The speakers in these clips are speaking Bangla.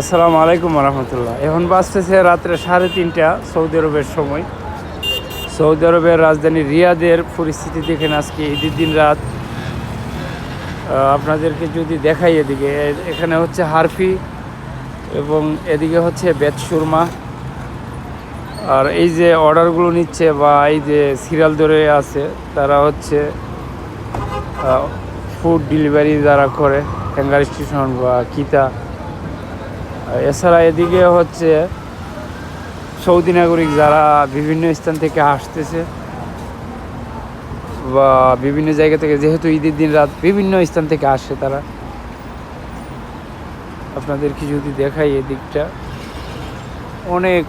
আসসালামু আলাইকুম রহমতুল্লাহ এখন বাজতেছে রাত্রে সাড়ে তিনটা, সৌদি আরবের সময়। সৌদি আরবের রাজধানী রিয়াদের পরিস্থিতি দেখেন আজকে ঈদের দিন রাত। আপনাদেরকে যদি দেখাই এদিকে এখানে হচ্ছে হারফি এবং এদিকে হচ্ছে বেত সুরমা। আর এই যে অর্ডারগুলো নিচ্ছে বা এই যে সিরিয়াল ধরে আছে, তারা হচ্ছে ফুড ডেলিভারি যারা করে হ্যাঙ্গার স্টেশন বা কিতা এছাড়া এদিকে হচ্ছে সৌদি নাগরিক যারা বিভিন্ন স্থান থেকে আসতেছে বা বিভিন্ন জায়গা থেকে, যেহেতু ঈদের দিন রাত বিভিন্ন স্থান থেকে আসে তারা। আপনাদেরকে যদি দেখাই এদিকটা, অনেক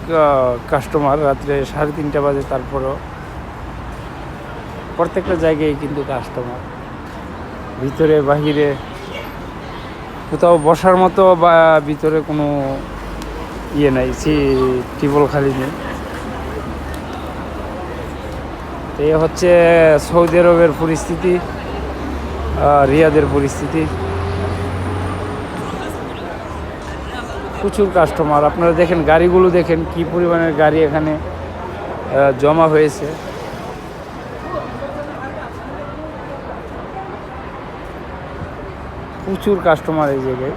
কাস্টমার রাত্রে সাড়ে তিনটা বাজে তারপরও প্রত্যেকটা জায়গায় কিন্তু কাস্টমার ভিতরে, বাহিরে কোথাও বসার মতো বা ভিতরে কোনো ইয়ে নাই, সি টিবল খালি নেই। এ হচ্ছে সৌদি আরবের পরিস্থিতি রিয়াদের পরিস্থিতি। প্রচুর কাস্টমার আপনারা দেখেন, গাড়িগুলো দেখেন, কি পরিমাণের গাড়ি এখানে জমা হয়েছে। প্রচুর কাস্টমার এই জায়গায়।